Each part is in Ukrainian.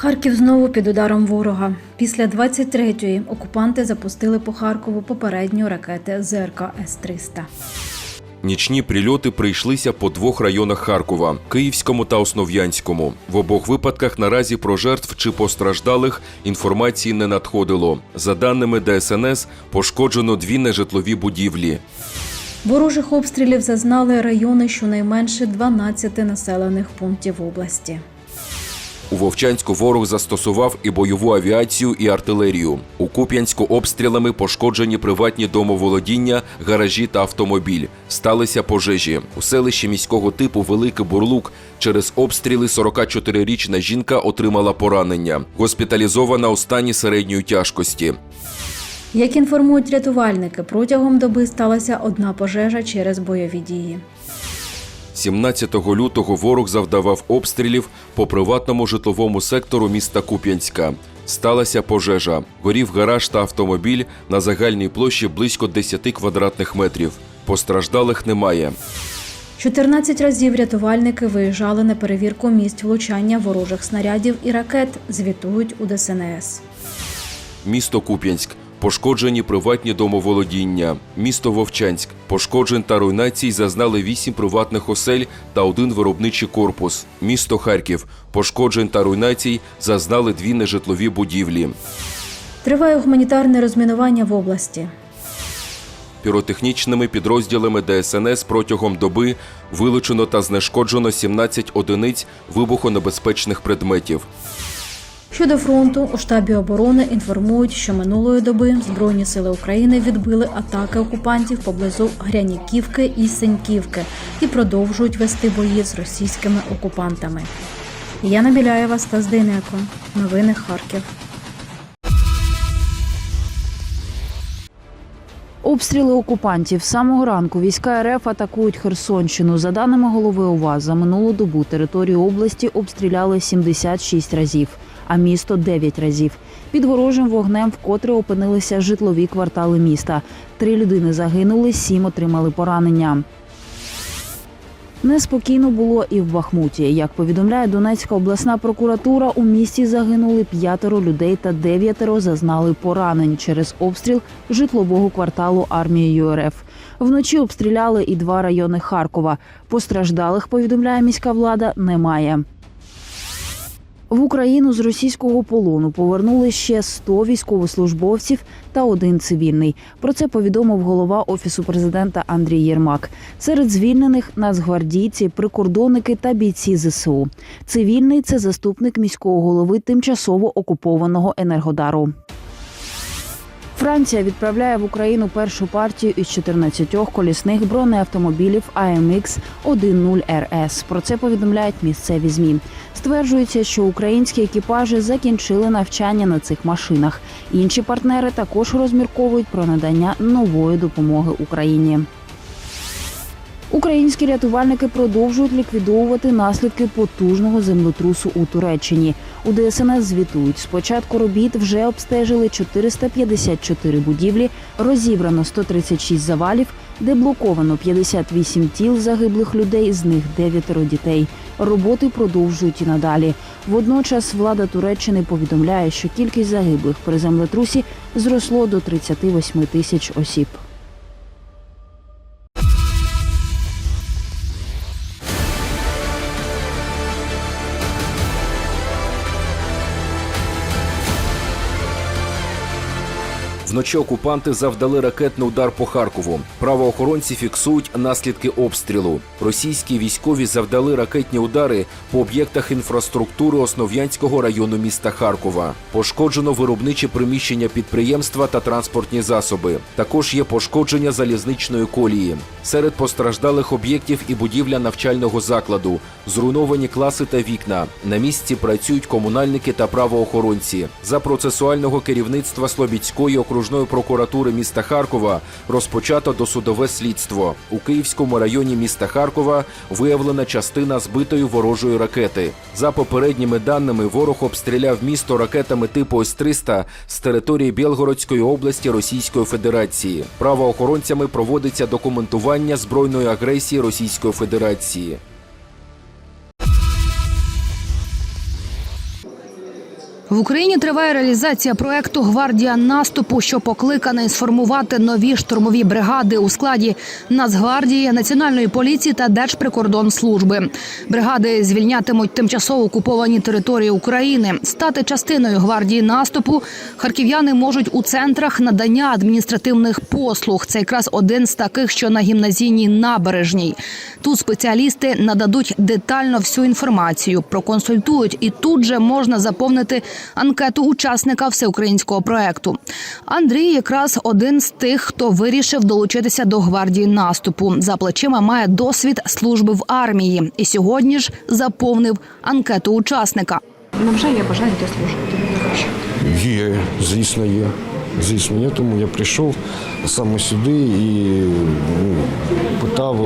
Харків знову під ударом ворога. Після 23-ї окупанти запустили по Харкову попередню ракети ЗРК С-300. Нічні прильоти прийшлися по двох районах Харкова Київському та Основ'янському. В обох випадках наразі про жертв чи постраждалих інформації не надходило. За даними ДСНС, пошкоджено дві нежитлові будівлі. Ворожих обстрілів зазнали райони щонайменше 12 населених пунктів області. У Вовчанську ворог застосував і бойову авіацію, і артилерію. У Куп'янську обстрілами пошкоджені приватні домоволодіння, гаражі та автомобіль. Сталися пожежі. У селищі міського типу Великий Бурлук через обстріли 44-річна жінка отримала поранення. Госпіталізована у стані середньої тяжкості. Як інформують рятувальники, протягом доби сталася одна пожежа через бойові дії. 17 лютого ворог завдавав обстрілів по приватному житловому сектору міста Куп'янська. Сталася пожежа. Горів гараж та автомобіль на загальній площі близько 10 квадратних метрів. Постраждалих немає. 14 разів рятувальники виїжджали на перевірку місць влучання ворожих снарядів і ракет, звітують у ДСНС. Місто Куп'янськ. Пошкоджені приватні домоволодіння. Місто Вовчанськ. Пошкоджень та руйнацій зазнали вісім приватних осель та один виробничий корпус. Місто Харків. Пошкоджень та руйнацій зазнали дві нежитлові будівлі. Триває гуманітарне розмінування в області. Піротехнічними підрозділами ДСНС протягом доби вилучено та знешкоджено 17 одиниць вибухонебезпечних предметів. Щодо фронту, у штабі оборони інформують, що минулої доби Збройні сили України відбили атаки окупантів поблизу Гряніківки і Синьківки і продовжують вести бої з російськими окупантами. Яна Біляєва, Стас Дейнеко. Новини Харків. Обстріли окупантів з самого ранку війська РФ атакують Херсонщину. За даними голови ОВА, за минулу добу територію області обстріляли 76 разів, а місто 9 разів. Під ворожим вогнем вкотре опинилися житлові квартали міста. Три людини загинули, сім отримали поранення. Неспокійно було і в Бахмуті. Як повідомляє Донецька обласна прокуратура, у місті загинули п'ятеро людей та дев'ятеро зазнали поранень через обстріл житлового кварталу армією РФ. Вночі обстріляли і два райони Харкова. Постраждалих, повідомляє міська влада, немає. В Україну з російського полону повернули ще 100 військовослужбовців та один цивільний. Про це повідомив голова офісу президента Андрій Єрмак. Серед звільнених нацгвардійці, прикордонники та бійці ЗСУ. Цивільний це заступник міського голови тимчасово окупованого енергодару. Франція відправляє в Україну першу партію із 14 колісних бронеавтомобілів AMX 10 РС. Про це повідомляють місцеві змі. Стверджується, що українські екіпажі закінчили навчання на цих машинах. Інші партнери також розмірковують про надання нової допомоги Україні. Українські рятувальники продовжують ліквідовувати наслідки потужного землетрусу у Туреччині. У ДСНС звітують, з початку робіт вже обстежили 454 будівлі, розібрано 136 завалів, деблоковано 58 тіл загиблих людей, з них дев'ятеро дітей. Роботи продовжують і надалі. Водночас влада Туреччини повідомляє, що кількість загиблих при землетрусі зросло до 38 тисяч осіб. Вночі окупанти завдали ракетний удар по Харкову. Правоохоронці фіксують наслідки обстрілу. Російські військові завдали ракетні удари по об'єктах інфраструктури Основ'янського району міста Харкова. Пошкоджено виробничі приміщення підприємства та транспортні засоби. Також є пошкодження залізничної колії. Серед постраждалих об'єктів і будівля навчального закладу, зруйновані класи та вікна. На місці працюють комунальники та правоохоронці. За процесуального керівництва Слобідської окружної прокуратури міста Харкова розпочато досудове слідство. У Київському районі міста Харкова виявлена частина збитої ворожої ракети. За попередніми даними, ворог обстріляв місто ракетами типу С-300 з території Білгородської області Російської Федерації. Правоохоронцями проводиться документування збройної агресії Російської Федерації. В Україні триває реалізація проекту Гвардія наступу, що покликаний сформувати нові штурмові бригади у складі Нацгвардії, Національної поліції та Держприкордонслужби. Бригади звільнятимуть тимчасово окуповані території України. Стати частиною гвардії наступу харків'яни можуть у центрах надання адміністративних послуг. Це якраз один з таких, що на гімназійній набережній. Тут спеціалісти нададуть детально всю інформацію, проконсультують, і тут же можна заповнити анкету учасника всеукраїнського проекту. Андрій якраз один з тих, хто вирішив долучитися до гвардії наступу. За плечима має досвід служби в армії, і сьогодні ж заповнив анкету учасника. Невже є бажання йти служити? Є, звісно, є. Звісно, є, тому я прийшов саме сюди і ну, питав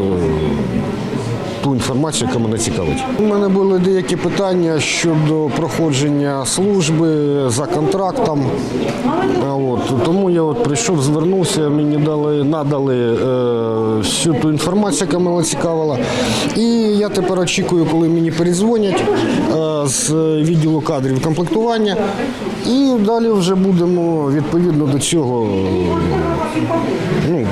ту інформацію, яка мене цікавить. У мене були деякі питання щодо проходження служби за контрактом. От, тому я от прийшов, звернувся, мені дали, надали е, всю ту інформацію, яка мене цікавила. І я тепер очікую, коли мені передзвонять е, з відділу кадрів комплектування. І далі вже будемо відповідно до цього ну,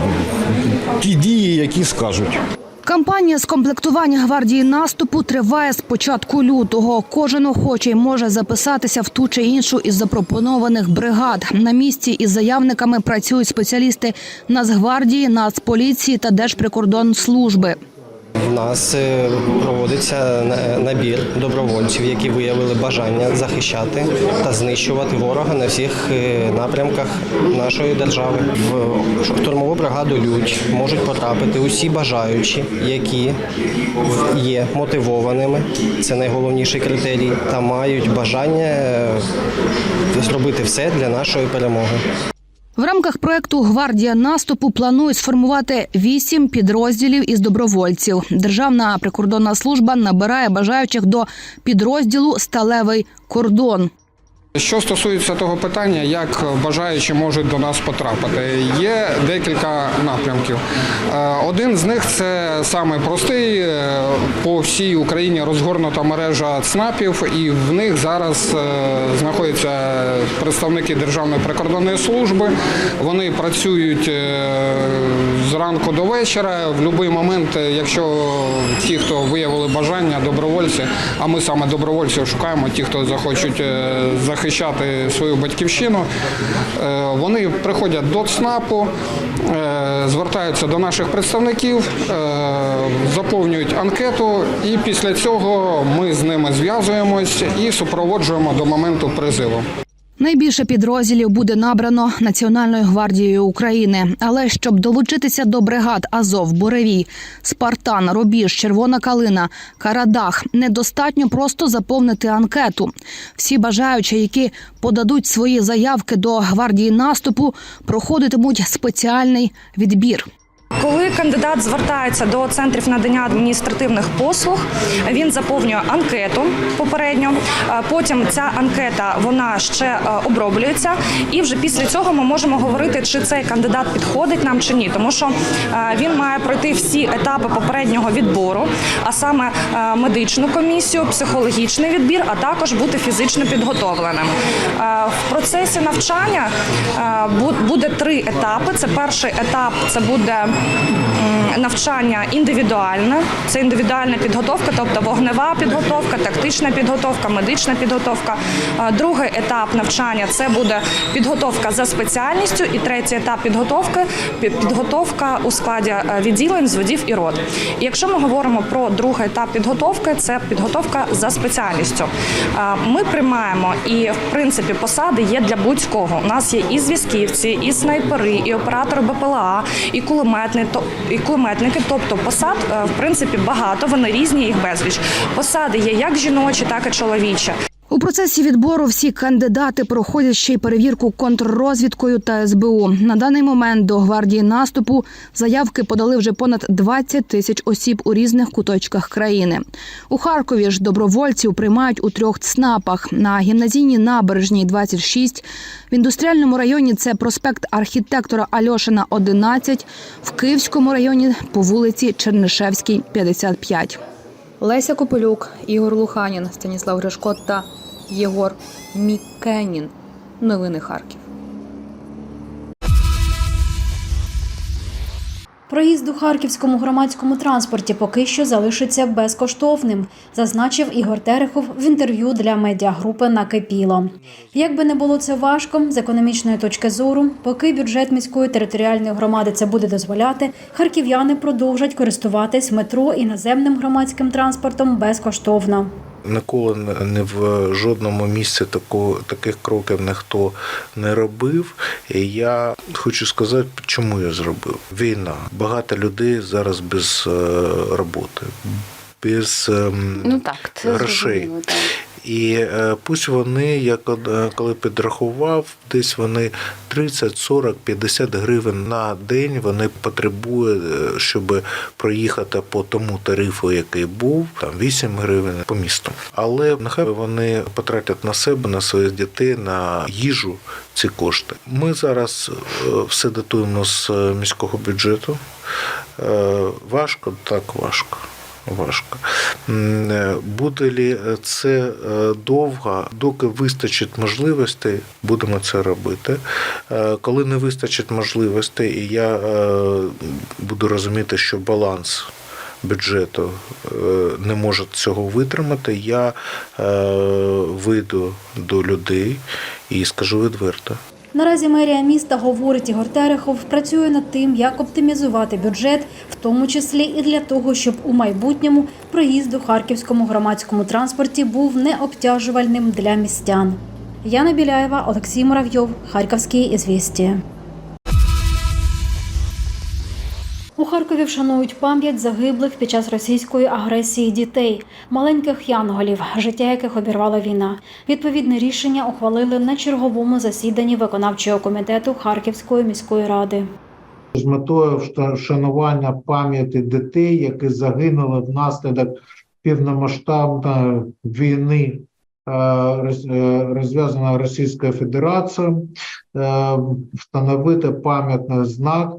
ті дії, які скажуть. Кампанія з комплектування гвардії наступу триває з початку лютого. Кожен охочий може записатися в ту чи іншу із запропонованих бригад. На місці із заявниками працюють спеціалісти Нацгвардії, Нацполіції та Держприкордонслужби. Нас е, проводиться набір добровольців, які виявили бажання захищати та знищувати ворога на всіх е, напрямках нашої держави. В штурмову бригаду Людь можуть потрапити усі бажаючі, які є мотивованими. Це найголовніший критерій, та мають бажання е, зробити все для нашої перемоги. В рамках проекту Гвардія наступу планують сформувати вісім підрозділів із добровольців. Державна прикордонна служба набирає бажаючих до підрозділу Сталевий кордон. Що стосується того питання, як бажаючі можуть до нас потрапити, є декілька напрямків. Е, Один з них це саме простий е, по всій Україні розгорнута мережа ЦНАПів, і в них зараз е, знаходяться представники Державної прикордонної служби. Вони працюють зранку до вечора. В будь-який момент, якщо ті, хто виявили бажання, добровольці, а ми саме добровольців шукаємо, ті, хто захочуть е, захищати свою батьківщину, е, вони приходять до ЦНАПу, е, звертаються до наших представників, е, заповнюють анкету, і після цього ми з ними зв'язуємось і супроводжуємо до моменту призиву. Найбільше підрозділів буде набрано Національною гвардією України. Але щоб долучитися до бригад Азов, Буревій, Спартан, Рубіж, Червона Калина, Карадах, недостатньо просто заповнити анкету. Всі бажаючі, які подадуть свої заявки до гвардії наступу, проходитимуть спеціальний відбір. Коли кандидат звертається до центрів надання адміністративних послуг, він заповнює анкету попередньо. Потім ця анкета вона ще е, оброблюється, і вже після цього ми можемо говорити, чи цей кандидат підходить нам чи ні, тому що е, він має пройти всі етапи попереднього відбору, а саме е, медичну комісію, психологічний відбір, а також бути фізично підготовленим. В процесі навчання буде три етапи. Це перший етап це буде навчання індивідуальне, це індивідуальна підготовка, тобто вогнева підготовка, тактична підготовка, медична підготовка. Е, Другий етап навчання це буде підготовка за спеціальністю, і третій етап підготовки підготовка у складі е, відділень, зводів і рот. І якщо ми говоримо про другий етап підготовки, це підготовка за спеціальністю. Е, Ми приймаємо і в принципі посади є для будь-кого. У нас є і зв'язківці, і снайпери, і оператори БПЛА, і кулеметни, то- і кулеметники. Тобто посад е, в принципі багато. Вони різні, їх безліч. Посади є як жіночі, так і чоловічі. У процесі відбору всі кандидати проходять ще й перевірку контррозвідкою та СБУ. На даний момент до гвардії наступу заявки подали вже понад 20 тисяч осіб у різних куточках країни. У Харкові ж добровольців приймають у трьох ЦНАПах на гімназійній набережній 26, в індустріальному районі це проспект архітектора Альошина 11, в Київському районі по вулиці Чернишевській 55. Леся Копилюк, Ігор Луханін, Станіслав Гришко та Єгор Мікенін. Новини Харків. Проїзд у харківському громадському транспорті поки що залишиться безкоштовним, зазначив Ігор Терехов в інтерв'ю для медіагрупи Накипіло. Як би не було це важко, з економічної точки зору, поки бюджет міської територіальної громади це буде дозволяти, харків'яни продовжать користуватись метро і наземним громадським транспортом безкоштовно. Ніколи не- в жодному місці такого, таких кроків ніхто не робив. І я хочу сказати, чому я зробив. Війна. Багато людей зараз без е, роботи, без ем, Ну так, це грошей. зрозуміло, так. І е, пусть вони, я код- коли підрахував, десь вони 30, 40, 50 гривень на день вони потребують, е, щоб проїхати по тому тарифу, який був, там 8 гривень по місту. Але нехай вони потратять на себе, на своїх дітей, на їжу ці кошти. Ми зараз е, все датуємо з е, міського бюджету. Е, Важко, так важко. Важко. Е, Буде лі це е, довго, доки вистачить можливостей, будемо це робити. Е, Коли не вистачить можливостей, і я е, буду розуміти, що баланс бюджету е, не може цього витримати, я е, вийду до людей і скажу відверто. Наразі мерія міста говорить Ігор Терехов, працює над тим, як оптимізувати бюджет, в тому числі і для того, щоб у майбутньому проїзд у харківському громадському транспорті був необтяжувальним для містян. Яна Біляєва, Олексій Муравйов, Харківські ізвісті. У Харкові вшанують пам'ять загиблих під час російської агресії дітей, маленьких янголів, життя яких обірвала війна. Відповідне рішення ухвалили на черговому засіданні виконавчого комітету Харківської міської ради. з метою вшанування пам'яті дітей, які загинули внаслідок повномасштабної війни е, е, розв'язаної Російською Федерацією, е, встановити пам'ятний знак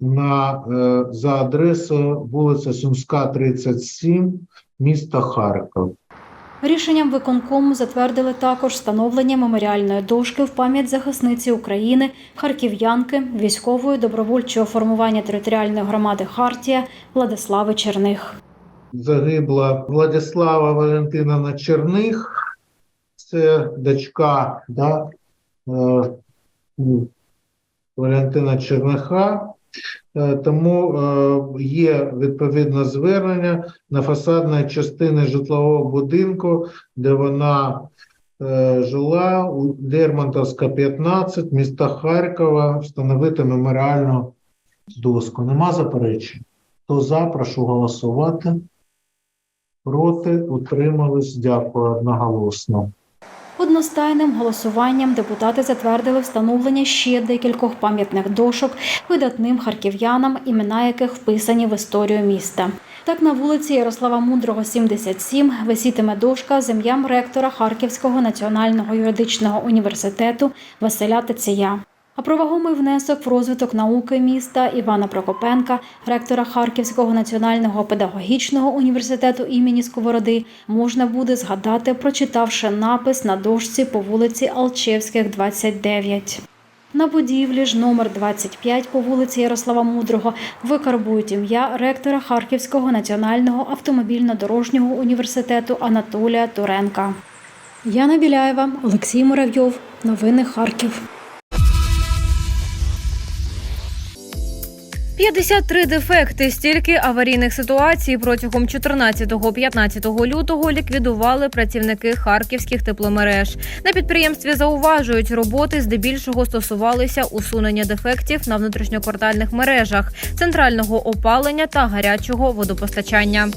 на, е, за адресою вулиця Сумська, 37, міста Харків. Рішенням виконкому затвердили також встановлення меморіальної дошки в пам'ять захисниці України, харків'янки, військової добровольчого формування територіальної громади Хартія Владислави Черних. загибла Владислава Валентиновна Черних, це дочка да, е, Валентина Черниха. Е, Тому е, є відповідне звернення на фасадної частини житлового будинку, де вона е, жила у Лермонтовська, 15, міста Харкова, встановити меморіальну доску. Нема заперечень? Хто за, прошу голосувати. Проти, утримались, дякую одноголосно. Одностайним голосуванням депутати затвердили встановлення ще декількох пам'ятних дошок видатним харків'янам, імена яких вписані в історію міста. Так на вулиці Ярослава Мудрого, 77, висітиме дошка з ім'ям ректора Харківського національного юридичного університету Василя Теція. А про вагомий внесок в розвиток науки міста Івана Прокопенка, ректора Харківського національного педагогічного університету імені Сковороди, можна буде згадати, прочитавши напис на дошці по вулиці Алчевських, 29. На будівлі ж номер 25 по вулиці Ярослава Мудрого викарбують ім'я ректора Харківського національного автомобільно-дорожнього університету Анатолія Туренка. Яна Біляєва, Олексій Муравйов. Новини Харків. 53 дефекти. Стільки аварійних ситуацій протягом 14-15 лютого ліквідували працівники харківських тепломереж. На підприємстві зауважують, роботи здебільшого стосувалися усунення дефектів на внутрішньоквартальних мережах, центрального опалення та гарячого водопостачання.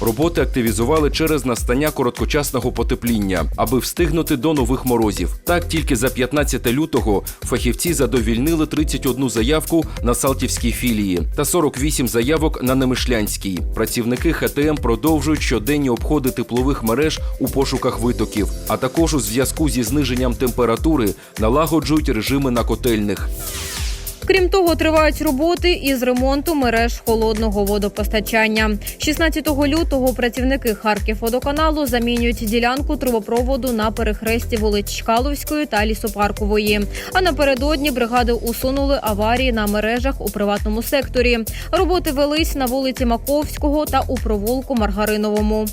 Роботи активізували через настання короткочасного потепління, аби встигнути до нових морозів. Так, тільки за 15 лютого фахівці задовільнили 31 заявку на Салтівській філії та 48 заявок на Немишлянській. Працівники ХТМ продовжують щоденні обходи теплових мереж у пошуках витоків, а також у зв'язку зі зниженням температури налагоджують режими на котельних. Крім того, тривають роботи із ремонту мереж холодного водопостачання. 16 лютого працівники Харківводоканалу замінюють ділянку трубопроводу на перехресті вулиць Чкаловської та Лісопаркової. А напередодні бригади усунули аварії на мережах у приватному секторі. Роботи велись на вулиці Маковського та у провулку Маргариновому.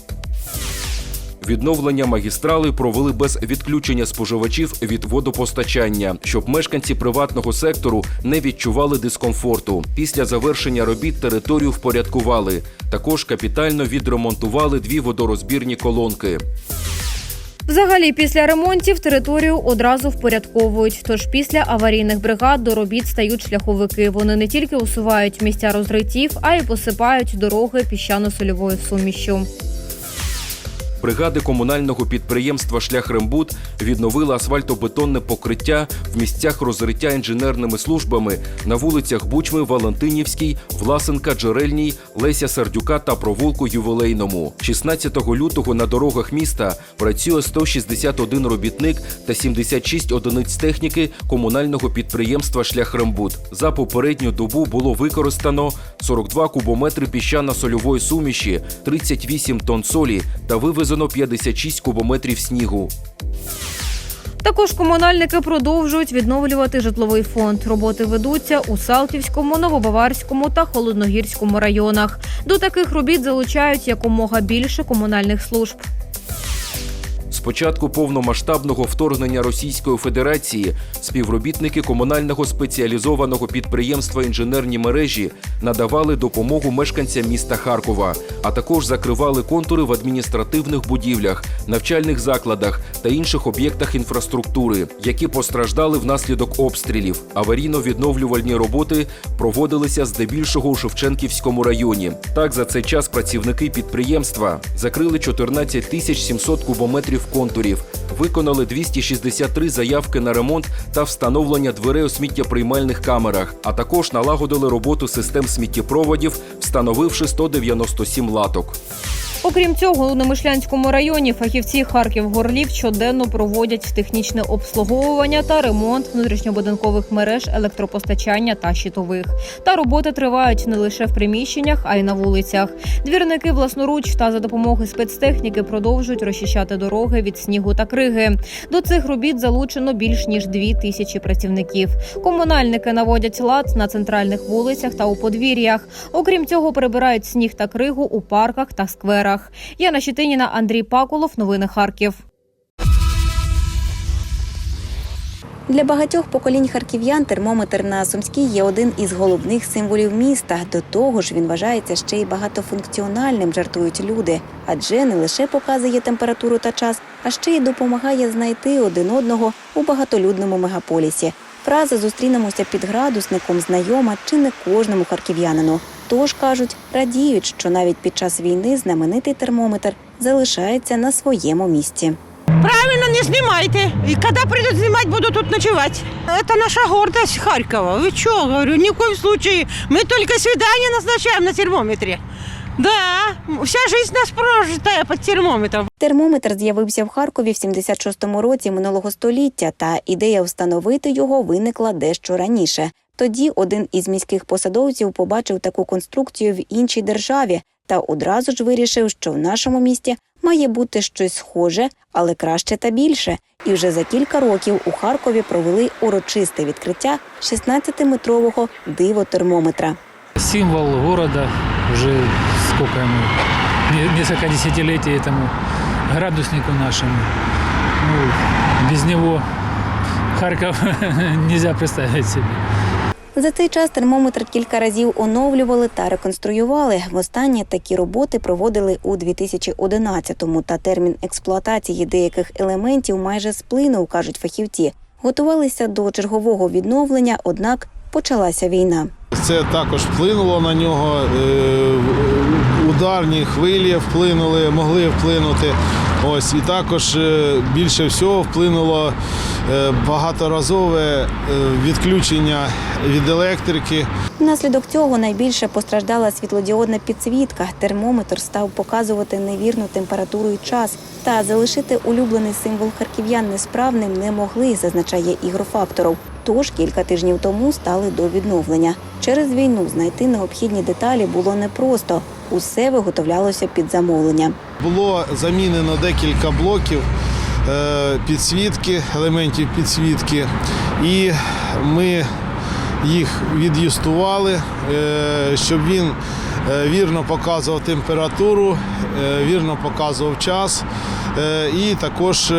Відновлення магістрали провели без відключення споживачів від водопостачання, щоб мешканці приватного сектору не відчували дискомфорту. Після завершення робіт територію впорядкували. Також капітально відремонтували дві водорозбірні колонки. Взагалі, після ремонтів територію одразу впорядковують. Тож після аварійних бригад до робіт стають шляховики. Вони не тільки усувають місця розриттів, а й посипають дороги піщано-сольовою сумішю. Бригади комунального підприємства Шляхрембуд відновили асфальтобетонне покриття в місцях розриття інженерними службами на вулицях Бучми, Валентинівській, Власенка, Джерельній, Леся Сердюка та провулку Ювілейному. 16 лютого на дорогах міста працює 161 робітник та 76 одиниць техніки комунального підприємства Шляхрембуд. За попередню добу було використано 42 кубометри піщано-сольової суміші, 38 тонн солі та вивезено 56 кубометрів снігу. Також комунальники продовжують відновлювати житловий фонд. Роботи ведуться у Салтівському, Новобаварському та Холодногірському районах. До таких робіт залучають якомога більше комунальних служб. З початку повномасштабного вторгнення Російської Федерації співробітники комунального спеціалізованого підприємства інженерні мережі надавали допомогу мешканцям міста Харкова, а також закривали контури в адміністративних будівлях, навчальних закладах та інших об'єктах інфраструктури, які постраждали внаслідок обстрілів. Аварійно-відновлювальні роботи проводилися здебільшого у Шевченківському районі. Так, за цей час працівники підприємства закрили 14 тисяч 700 кубометрів контурів, виконали 263 заявки на ремонт та встановлення дверей у сміттєприймальних камерах, а також налагодили роботу систем сміттєпроводів, встановивши 197 латок. Окрім цього, у Немишлянському районі фахівці Харків Горлів щоденно проводять технічне обслуговування та ремонт внутрішньобудинкових мереж електропостачання та щитових. Та роботи тривають не лише в приміщеннях, а й на вулицях. Двірники власноруч та за допомогою спецтехніки продовжують розчищати дороги від снігу та криги. До цих робіт залучено більш ніж дві тисячі працівників. Комунальники наводять лад на центральних вулицях та у подвір'ях. Окрім цього, прибирають сніг та кригу у парках та скверах. Яна Щетиніна, Андрій Пакулов. Новини Харків. Для багатьох поколінь харків'ян термометр на Сумській є один із головних символів міста. До того ж, він вважається ще й багатофункціональним, жартують люди, адже не лише показує температуру та час, а ще й допомагає знайти один одного у багатолюдному мегаполісі. Фраза зустрінемося під градусником знайома чи не кожному харків'янину. Тож кажуть, радіють, що навіть під час війни знаменитий термометр залишається на своєму місці. Правильно, не снимайте. И когда придут снимать, буду тут ночевать. Это наша гордость Харькова. Вы что, говорю, ни в коем случае. Мы только свидание назначаем на термометре. Да, вся жизнь нас прожитая под термометром. Термометр з'явився в Харкові в 76-му році минулого століття, та ідея встановити його виникла дещо раніше. Тоді один із міських посадовців побачив таку конструкцію в іншій державі та одразу ж вирішив, що в нашому місті має бути щось схоже, але краще та більше. І вже за кілька років у Харкові провели урочисте відкриття 16-метрового дивотермометра. Символ города уже сколько ему, не- несколько десятилетий этому градуснику нашему. Ну, без него Харьков нельзя представить себе. За цей час термометр кілька разів оновлювали та реконструювали. Востаннє такі роботи проводили у 2011-му, та термін експлуатації деяких елементів майже сплинув, кажуть фахівці. Готувалися до чергового відновлення, однак почалася війна. Це також вплинуло на нього. е, Ударні хвилі вплинули, могли вплинути. Ось і також е, більше всього вплинуло е, багаторазове відключення від електрики. Внаслідок цього найбільше постраждала світлодіодна підсвітка. Термометр став показувати невірну температуру і час. Та залишити улюблений символ харків'ян несправним не могли, зазначає Ігор Факторов. Тож кілька тижнів тому стали до відновлення. Через війну знайти необхідні деталі було непросто. Усе виготовлялося під замовлення. Було замінено декілька блоків е, підсвітки, елементів підсвітки, і ми їх від'юстували, е, щоб він е, вірно показував температуру, вірно показував час. І також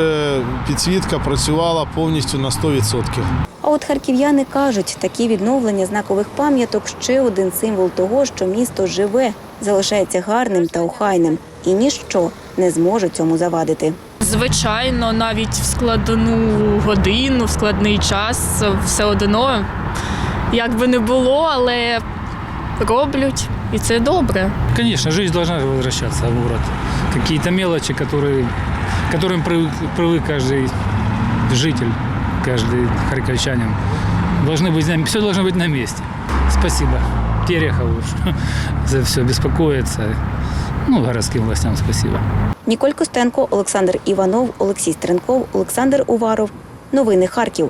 підсвітка працювала повністю на 100%. А от харків'яни кажуть, такі відновлення знакових пам'яток ще один символ того, що місто живе, залишається гарним та охайним, і ніщо не зможе цьому завадити. Звичайно, навіть в складну годину, в складний час все одно, як би не було, але роблять, і це добре. Конечно, жизнь должна возвращаться в город. Какие-то мелочи, которые, к которым привык, привык каждый житель, каждый харьковчанин, должны быть, на- все должно быть на месте. Спасибо Терехову что за все беспокоится. Ну, городским властям спасибо. Ніколь Костенко, Олександр Іванов, Олексій Стренков, Олександр Уваров. Новини Харків.